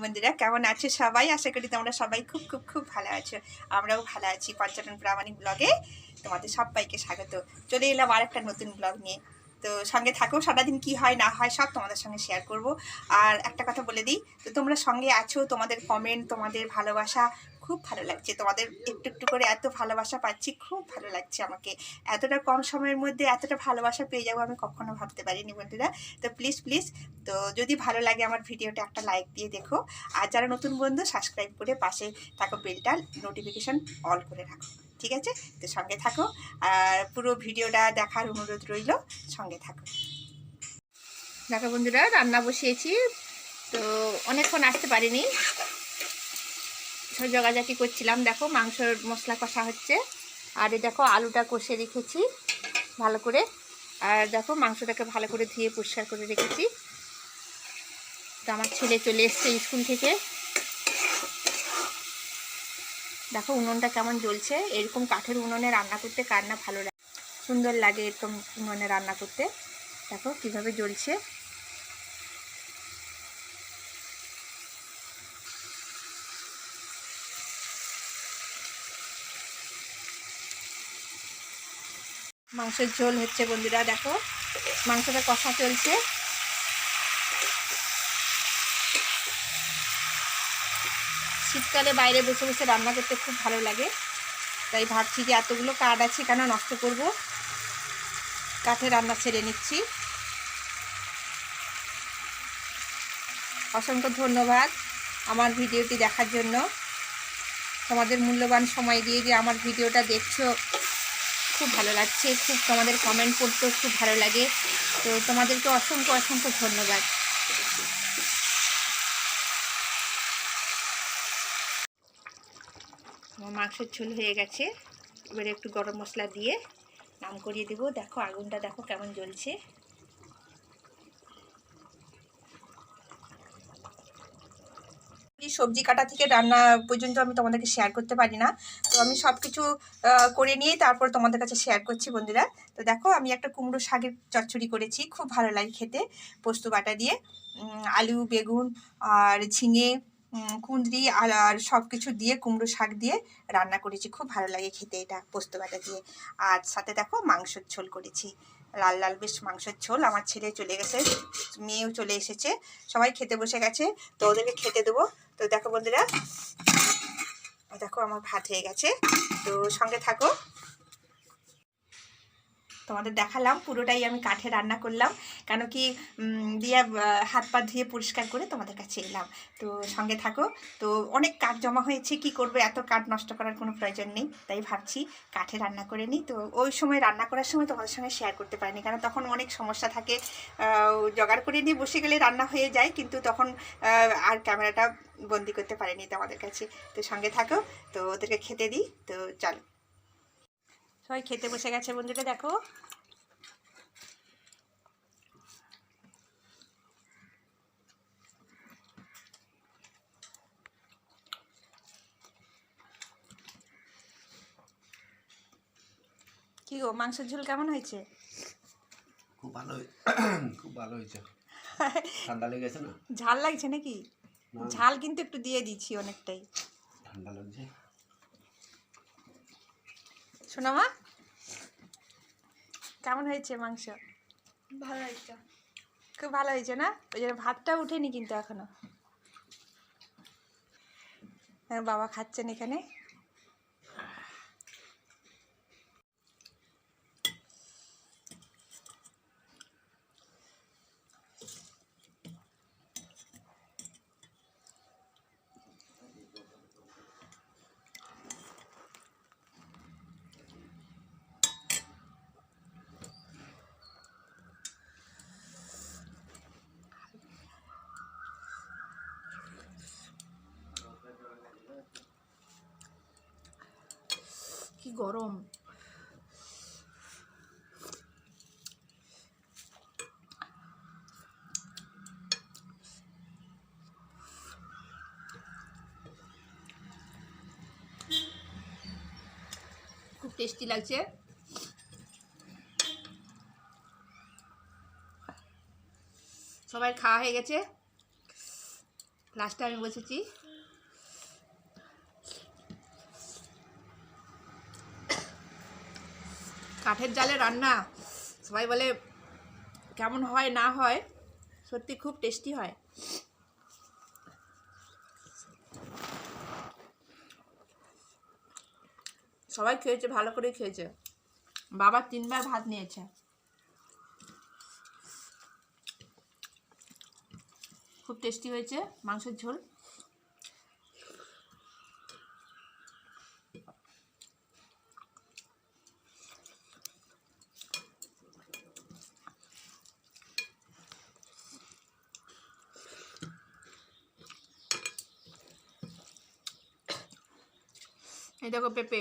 বন্ধুরা, কেমন আছে সবাই? আশা করি তোমরা সবাই খুব খুব খুব ভালো আছো। আমরাও ভালো আছি পর্যটন প্রামাণিক ব্লগে। তোমাদের সবাইকে স্বাগত। চলে এলাম আর একটা নতুন ব্লগ নিয়ে। তো সঙ্গে থাকো, সারাদিন কি হয়, না হয়, সব তোমাদের সঙ্গে শেয়ার করব। আর একটা কথা বলে দিই, তো তোমরা সঙ্গে আছো, তোমাদের কমেন্ট তোমাদের ভালোবাসা খুব ভালো লাগছে। তোমাদের একটু একটু করে এত ভালোবাসা পাচ্ছি, খুব ভালো লাগছে আমাকে। এতটা কম সময়ের মধ্যে এতটা ভালোবাসা পেয়ে যাব আমি কখনো ভাবতে পারিনি বন্ধুরা। তো প্লিজ প্লিজ তো যদি ভালো লাগে আমার ভিডিওটা একটা লাইক দিয়ে দেখো। আর যারা নতুন বন্ধু সাবস্ক্রাইব করে পাশে থাকো বেলটা নোটিফিকেশান অল করে রাখো। ঠিক আছে? তো সঙ্গে থাকো। আর পুরো ভিডিওটা দেখার অনুরোধ রইল, সঙ্গে থাকো। দেখো বন্ধুরা, রান্না বসিয়েছি। তো অনেকক্ষণ আসতে পারিনি। সব জগাজাকি করছিলাম। দেখো মাংসর মশলা কষা হচ্ছে। আর এই দেখো আলুটা কষে রেখেছি ভালো করে। আর দেখো মাংসটাকে ভালো করে ধুয়ে পরিষ্কার করে রেখেছি। তো আমার ছেলে চলে এসছে স্কুল থেকে। দেখো উনুনটা কেমন জ্বলছে। এরকম কাঠের উনুনে রান্না করতে কার না ভালো লাগে। সুন্দর লাগে এরকম উনুনে রান্না করতে। দেখো কীভাবে জ্বলছে। মাংসের ঝোল হচ্ছে বন্ধুরা, দেখো মাংসটা কষা চলছে। শীতকালে বাইরে বসে বসে রান্না করতে খুব ভালো লাগে, তাই ভাবছি যে এতগুলো কাঠ আছে কেন নষ্ট করব? কাঠে রান্না ছেড়ে নিচ্ছি। অসংখ্য ধন্যবাদ আমার ভিডিওটি দেখার জন্য। তোমাদের মূল্যবান সময় দিয়ে যে আমার ভিডিওটা দেখছ খুব ভালো লাগছে, খুব তোমাদের কমেন্ট পড়তেও খুব ভালো লাগে। তো তোমাদেরকে অসংখ্য অসংখ্য ধন্যবাদ। আমার মাংসের ঝোল হয়ে গেছে। এবারে একটু গরম মশলা দিয়ে নাম করিয়ে দেবো। দেখো, আগুনটা দেখো কেমন জ্বলছে। এই সবজি কাটা থেকে রান্না পর্যন্ত আমি তোমাদেরকে শেয়ার করতে পারি না। তো আমি সব কিছু করে নিয়েই তারপর তোমাদের কাছে শেয়ার করছি বন্ধুরা। তো দেখো, আমি একটা কুমড়ো শাকের চচ্চড়ি করেছি, খুব ভালো লাগে খেতে, পোস্ত বাটা দিয়ে। আলু, বেগুন আর ঝিঙে কুঁদরি আর আর সব কিছু দিয়ে কুমড়ো শাক দিয়ে রান্না করেছি। খুব ভালো লাগে খেতে এটা, পোস্ত বাটা দিয়ে। আর সাথে দেখো মাংসের ঝোল করেছি। লাল লাল বেশ মাংসের ঝোল আমার ছেলে চলে গেছে, মেয়েও চলে এসেছে, সবাই খেতে বসে গেছে, তো ওদেরকে খেতে দেবো। তো দেখো বন্ধুরা, দেখো আমার ভাত হয়ে গেছে, তো সঙ্গে থাকো। তোমাদের দেখালাম, পুরোটাই আমি কাঠে রান্না করলাম। কেন কি দিয়ে হাত পা ধুয়ে পরিষ্কার করে তোমাদের কাছে এলাম। তো সঙ্গে থাকো। তো অনেক কাঠ জমা হয়েছে, কি করবে? এত কাঠ নষ্ট করার কোনো প্রয়োজন নেই। তাই ভাবছি কাঠে রান্না করে নিই। তো ওই সময় রান্না করার সময় তোমাদের সঙ্গে শেয়ার করতে পারিনি। কারণ তখন অনেক সমস্যা থাকে। জোগাড় করে নিয়ে বসে গেলে রান্না হয়ে যায়, কিন্তু তখন আর ক্যামেরাটা বন্দি করতে পারিনি তোমাদের কাছে। তো সঙ্গে থাকো। তো ওদেরকে খেতে দিই। তো চলো। সবাই খেতে বসে গেছে বন্ধুরা দেখো। কি গো মাংসের ঝোল কেমন হয়েছে? খুব ভালো খুব ভালো হয়েছে। ঠান্ডা লেগেছে না? ঝাল লাগছে নাকি? ঝাল কিন্তু একটু দিয়ে দিচ্ছি অনেকটাই। ঠান্ডা লাগছে। শোনা মা কেমন হয়েছে মাংস? ভালো হয়েছে। খুব ভালো হয়েছে না? ওই জন্য ভাতটা উঠেনি কিন্তু এখনও। হ্যাঁ, বাবা খাচ্ছেন এখানে। গরম। খুব টেস্টি লাগছে। সবাই খাওয়া হয়ে গেছে। লাস্টে আমি বসেছি। কাঠের জালে রান্না। সবাই বলে, কেমন হয়, না হয়, সত্যি খুব টেস্টি হয়। সবাই খেয়েছে, ভালো করে খেয়েছে। বাবা তিনবার ভাত নিয়েছে। খুব টেস্টি হয়েছে, মাংসের ঝোল। দেখো পেঁপে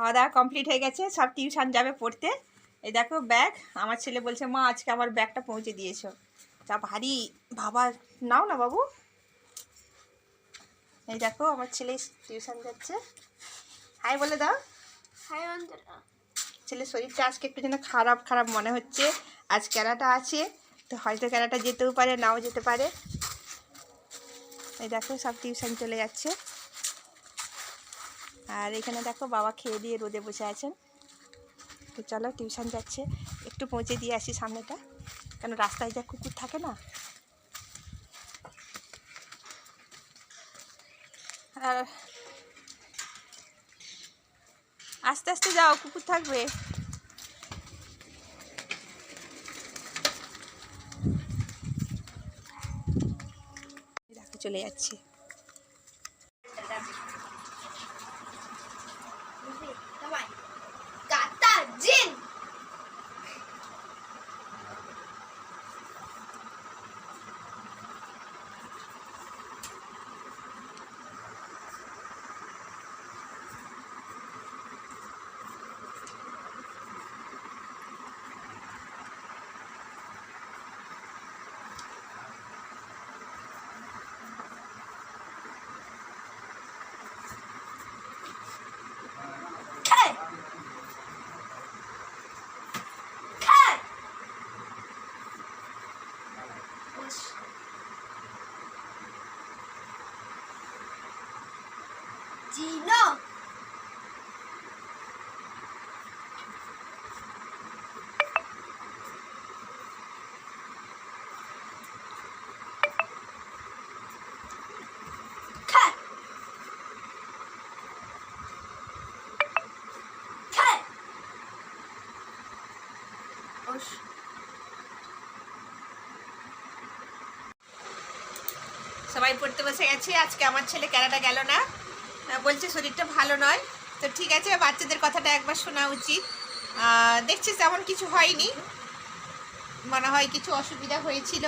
খাওয়া দাওয়া কমপ্লিট হয়ে গেছে সব টিউশন যাবে পড়তে। এই দেখো ব্যাগ আমার ছেলে বলছে মা আজকে আমার ব্যাগটা পৌঁছে দিয়েছ। যা ভারী বাবা নাও না বাবু। এই দেখো আমার ছেলে টিউশন যাচ্ছে। হাই বলে দাও। হাই ছেলের শরীরটা আজকে একটু যেন খারাপ খারাপ মনে হচ্ছে। আজ ক্যারাটা আছে তো হয়তো ক্যারাটা যেতেও পারে নাও যেতে পারে। এই দেখো সব টিউশন চলে যাচ্ছে। আর এখানে দেখো বাবা খেয়ে দিয়ে রোদে বসে আছেন। তো চলো টিউশন যাচ্ছে। একটু পৌঁছে দিয়ে আসি সামনেটা। কেন রাস্তায় যা কুকুর থাকে না? আর আস্তে আস্তে যাও, কুকুর থাকবে। চলে যাচ্ছে। Osh. সবাই পড়তে বসে গেছে আজকে আমার ছেলে ক্যানাডা গেল না। বলছে শরীরটা ভালো নয়। তো ঠিক আছে, বাচ্চাদের কথাটা একবার শোনা উচিত। দেখছি তেমন কিছু হয়নি। মনে হয় কিছু অসুবিধা হয়েছিল,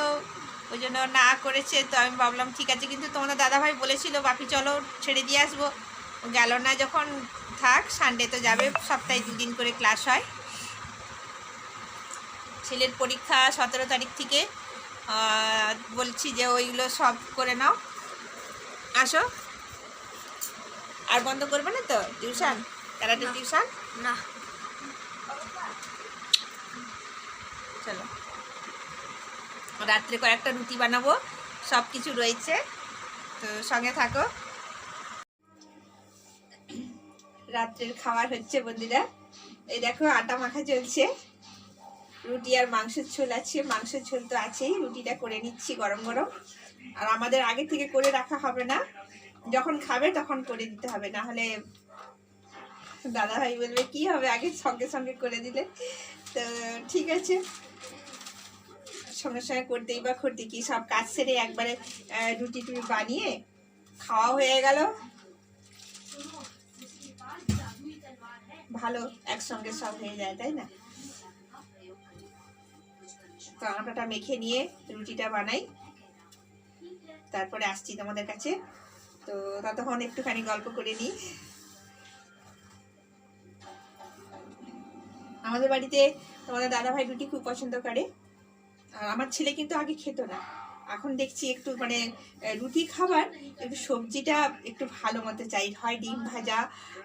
ওই জন্য না করেছে। তো আমি ভাবলাম, ঠিক আছে, কিন্তু তোমাদের দাদাভাই বলেছিল, বাপি চলো ছেড়ে দিয়ে আসব। গেল না, যখন থাক সানডে তো যাবে, সপ্তাহে দুদিন করে ক্লাস হয়। ছেলের পরীক্ষা সতেরো তারিখ থেকে। বলছি যে ওইগুলো সব করে নাও। আসো। আর বন্ধ করবে না তো? টিউশন? Karate tuition? না। চলো। রাত্রে কয়েকটা রুটি বানাবো সব কিছু রয়েছে। তো সঙ্গে থাকো। রাত্রের খাবার হচ্ছে বন্ধুরা এই দেখো আটা মাখা চলছে। রুটি আর মাংসের ঝোল আছে মাংসের ঝোল তো আছেই। রুটিটা করে নিচ্ছি গরম গরম। আর আমাদের আগে থেকে করে রাখা হবে না। যখন খাবে তখন করে দিতে হবে, না হলে দাদা ভাই বলবে, কি হবে আগে সঙ্গে সঙ্গে করে দিলে? তো ঠিক আছে। সঙ্গে সঙ্গে করতেই বা করতে কি সব কাজ সেরে একবারে রুটি টুটি বানিয়ে খাওয়া হয়ে গেল। ভালো, একসঙ্গে সব হয়ে যায়, তাই না? তো আটাটা মেখে নিয়ে রুটিটা বানাই। তারপরে আসছি তোমাদের কাছে। তো ততক্ষণ একটুখানি গল্প করে নিই। আমাদের বাড়িতে তোমাদের দাদাভাই রুটি খুব পছন্দ করে। আর আমার ছেলে কিন্তু আগে খেত না। এখন দেখছি একটু মানে রুটি খাবার একটু সবজিটা একটু ভালো মতো চাই। হয় ডিম ভাজা,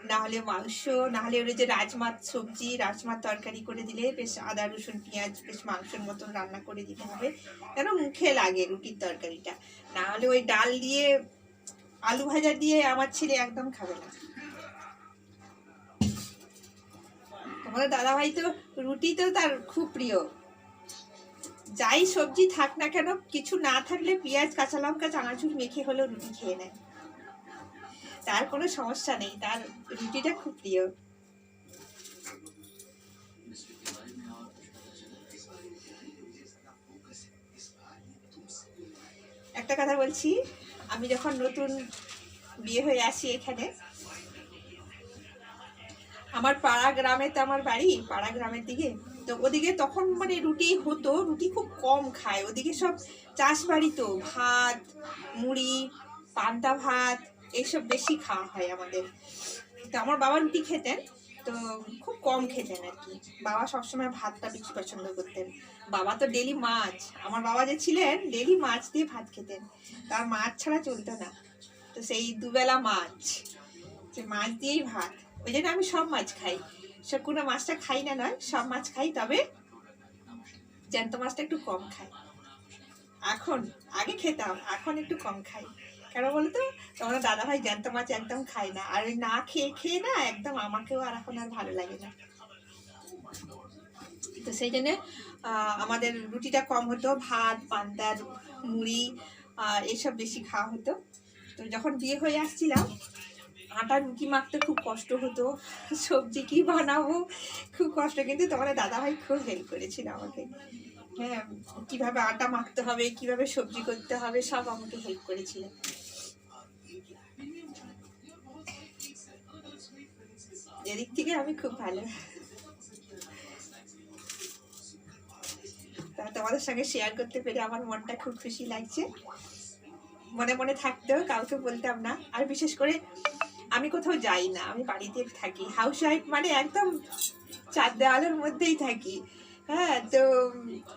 না হলে মাংস, না হলে ওই যে রাজমার সবজি, রাজমার তরকারি করে দিলে বেশ আদা, রসুন, পেঁয়াজ, বেশ মাংসের মতন রান্না করে দিতে হবে। কেন মুখে লাগে রুটির তরকারিটা। না হলে ওই ডাল দিয়ে আলু ভাজা দিয়ে আমার ছেলে একদম খাবে না। তোমাদের দাদাভাই তো রুটি তো তার খুব প্রিয়। যাই সবজি থাক না কেন, কিছু না থাকলে পেঁয়াজ, কাঁচা লঙ্কা, চানাচুর মেখে হলেও রুটি খেয়ে নেয়। তার কোনো সমস্যা নেই, তার রুটিটা খুব প্রিয়। একটা কথা বলছি আমি যখন নতুন বিয়ে হয়ে আসি এখানে, আমার পাড়া গ্রামে তো আমার বাড়ি, পাড়া গ্রামের দিকে, তো ওদিকে তখন মানে রুটি হতো, রুটি খুব কম খায়। ওদিকে সব চাষ বাড়ি তো, ভাত, মুড়ি, পান্তা ভাত, এইসব বেশি খাওয়া হয় আমাদের। তো আমার বাবা রুটি খেতেন, তো খুব কম খেতেন আর কি। বাবা সবসময় ভাতটা বেশি পছন্দ করতেন। বাবা তো ডেলি মাছ। আমার বাবা যে ছিলেন, ডেলি মাছ দিয়ে ভাত খেতেন। তার মাছ ছাড়া চলতো না। তো সেই দুবেলা মাছ সে মাছ দিয়েই ভাত। ওই জন্য আমি সব মাছ খাই। সব কোনো মাছটা খাই না নয়, সব মাছ খাই, তবে জ্যান্ত মাছটা একটু কম খাই। এখন, আগে খেতাম, এখন একটু কম খাই। কেন বলতো? তোমরা দাদা ভাই জ্যান্ত মাছ একদম খাই না। আর ওই না খেয়ে খেয়ে না একদম আমাকেও আর এখন আর ভালো লাগে না। তো সেই জন্যে আমাদের রুটিটা কম হতো, ভাত, পান্তা, মুড়ি এইসব বেশি খাওয়া হতো। তো যখন বিয়ে হয়ে আসছিলাম, আটা, রুটি মাখতে খুব কষ্ট হতো, সবজি কি বানাবো খুব কষ্ট, কিন্তু তোমার দাদাভাই খুব হেল্প করেছিল আমাকে। হ্যাঁ কীভাবে আটা মাখতে হবে, কীভাবে সবজি করতে হবে, সব আমাকে হেল্প করেছিল। এদিক থেকে আমি খুব ভালো। তোমাদের সঙ্গে শেয়ার করতে পেরে আমার মনটা খুব খুশি লাগছে। মনে মনে থাকতেও কাউকে বলতাম না। আর বিশেষ করে আমি কোথাও যাই না, আমি বাড়িতে থাকি। হাউস ওয়াইফ মানে একদম চার দেওয়ালের মধ্যেই থাকি। হ্যাঁ তো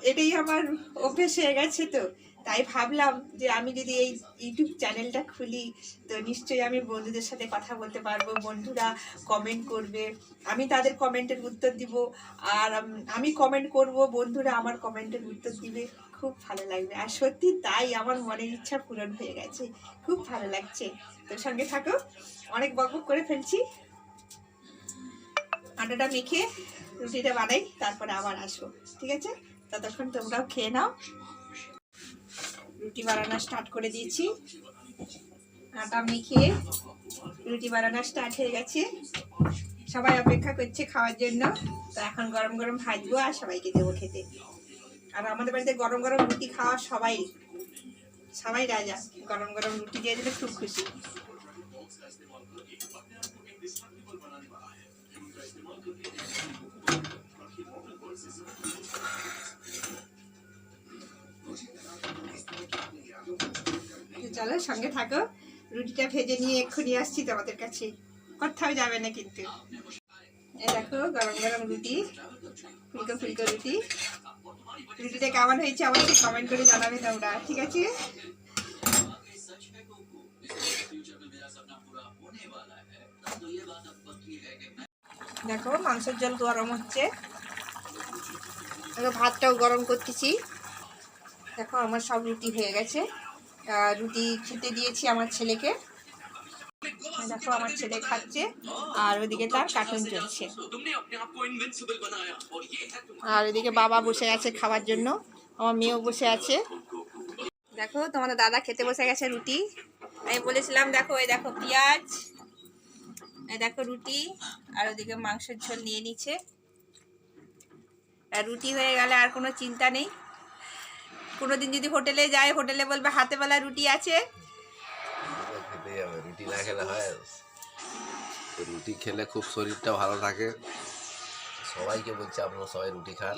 এটাই আমার অভ্যেস হয়ে গেছে তো। তাই ভাবলাম যে আমি যদি এই ইউটিউব চ্যানেলটা খুলি, তো নিশ্চয়ই আমি বন্ধুদের সাথে কথা বলতে পারব, বন্ধুরা কমেন্ট করবে। আমি তাদের কমেন্টের উত্তর দিব। আর আমি কমেন্ট করব, বন্ধুরা আমার কমেন্টের উত্তর দিবে। খুব ভালো লাগবে। আর সত্যি তাই আমার মনের ইচ্ছা পূরণ হয়ে গেছে। খুব ভালো লাগছে। তোর সঙ্গে থাকো, অনেক বকবক করে ফেলছি। আটাটা মেখে রুটিটা বানাই, তারপরে আবার আসব। ঠিক আছে? ততক্ষণ তোমরাও খেয়ে নাও। রুটি বানানো স্টার্ট করে দিয়েছি। আটা মেখে রুটি বানানো স্টার্ট হয়ে গেছে। সবাই অপেক্ষা করছে খাওয়ার জন্য। তো এখন গরম গরম ভাজবো আর সবাইকে দেবো খেতে। আর আমাদের বাড়িতে গরম গরম রুটি খাওয়া সবাই সবাই রাজা। গরম গরম রুটি দিয়ে দিলে খুব খুশি। চলো সঙ্গে থাকো। রুটিটা ভেজে নিয়ে এক্ষুনি আসছি তোমাদের কাছে। কোথাও যাবে না কিন্তু। এই দেখো, গরম গরম রুটি, ফুলকো ফুলকো রুটি। রুটিটা কেমন হয়েছে অবশ্যই কমেন্ট করে জানাবে তোমরা, ঠিক আছে? দেখো, মাংসের জল গরম হচ্ছে। ভাতটাও গরম করতেছি। দেখো, আমার সব রুটি হয়ে গেছে। রুটি খেতে দিয়েছি আমার ছেলেকে। দেখো, আমার ছেলে খাচ্ছে, আর ওদিকে তার কার্টুন চলছে। আর ওদিকে বাবা বসে আছে খাওয়ার জন্য, আমার মেয়েও বসে আছে। দেখো, তোমাদের দাদা খেতে বসে গেছে রুটি। আমি বলেছিলাম, দেখো, এই দেখো পেঁয়াজ, এই দেখো রুটি, আর ওদিকে মাংসের ঝোল নিয়ে নিচ্ছে। রুটি হয়ে গেলে আর কোনো চিন্তা নেই। কোনোদিন যদি হোটেলে যায় হোটেলে বলবে হাতে বেলা রুটি আছে। রুটি না খেলে হয়। রুটি খেলে খুব শরীরটা ভালো থাকে। সবাইকে বলছে আপনারা সবাই রুটি খান।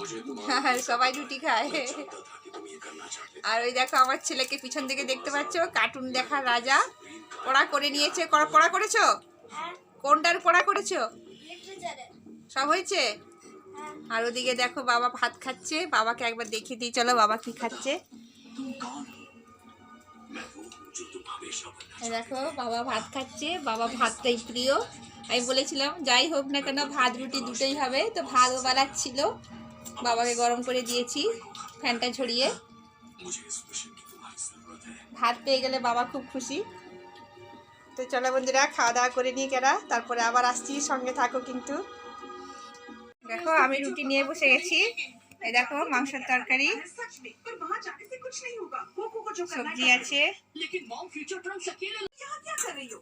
হ্যাঁ, সবাই রুটি খায়। আর ওই দেখো আমার ছেলেকে পিছন থেকে দেখতে পাচ্ছ কার্টুন দেখার রাজা। পড়া করে নিয়েছে পড়া করেছ? হ্যাঁ। কোনটার পড়া করেছ? সব হয়েছে? হ্যাঁ আর ওদিকে দেখো বাবা ভাত খাচ্ছে, বাবাকে একবার দেখিয়ে দিই, চলো বাবা কি খাচ্ছে। দেখো, বাবা ভাত খাচ্ছে, বাবা ভাতটাই প্রিয়। আমি বলেছিলাম, যাই হোক না কেন, ভাত, রুটি দুটোই হবে, তো ভাতও বানাচ্ছিল। বাবাকে গরম করে দিয়েছি, ফ্যানটা ছড়িয়ে ভাত পেয়ে গেলে বাবা খুব খুশি। তো চলো বন্ধুরা, খাওয়া দাওয়া করে নিয়ে কেনা তারপরে আবার আসছি, সঙ্গে থাকো কিন্তু। দেখো আমি রুটি নিয়ে বসে গেছি এই দেখো মাংসের তরকারি सच में पर वहाँ जाने से कुछ नहीं होगा गोकू को जो करना সবজি है আছে लेकिन मॉम फ्यूचर ट्रंक्स अकेले यहाँ क्या कर रही हो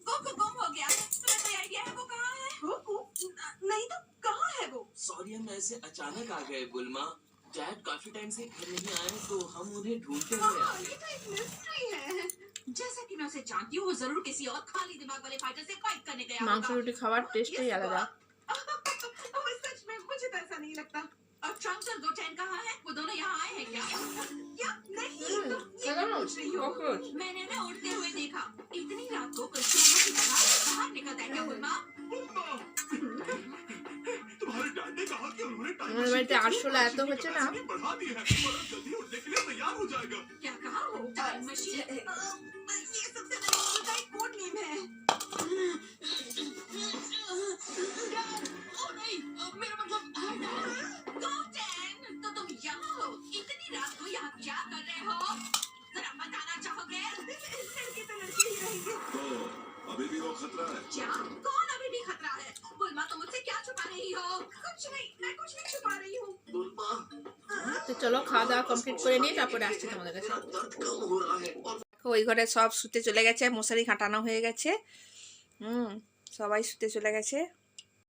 गोकू गुम हो गया है तुम्हें कोई आइडिया है वो कहाँ है गोकू न- नहीं तो कहाँ है वो सॉरी हम ऐसे अचानक आ गए बुलमा डैड काफी टाइम से घर नहीं आए तो हम उन्हें ढूंढते हुए हाँ, आ ये गए तो एक मिस्ट्री है जैसा कि मैं उसे जानती हूँ वो जरूर किसी और खाली दिमाग वाले फाइटर से फाइट करने गया মাংস होगा। রুটি খাওয়ার টেস্টই Yes, আলাদা हुआ। ओह, सच में मुझे तो पैसा नहीं लगता। और ट्रंप और गोटेन कहाँ है? वो दोनों यहाँ आए हैं क्या? या नहीं तो ये पूछ रही हो। मैंने ना उड़ते हुए देखा इतनी रात को की तरह बाहर निकलता है क्या गुलमा उन्होंने लाया तो बच्चे ना तैयार हो जाएगा। क्या कहा वो? टाइम मशीन ये सबसे है। চলো, খাওয়া দাওয়া কমপ্লিট করে নিয়ে তারপরে আসছি তোমাদের কাছে। ওই ঘরে সব শুতে চলে গেছে, মশারি খাটানো হয়ে গেছে। হুম, সবাই শুতে চলে গেছে।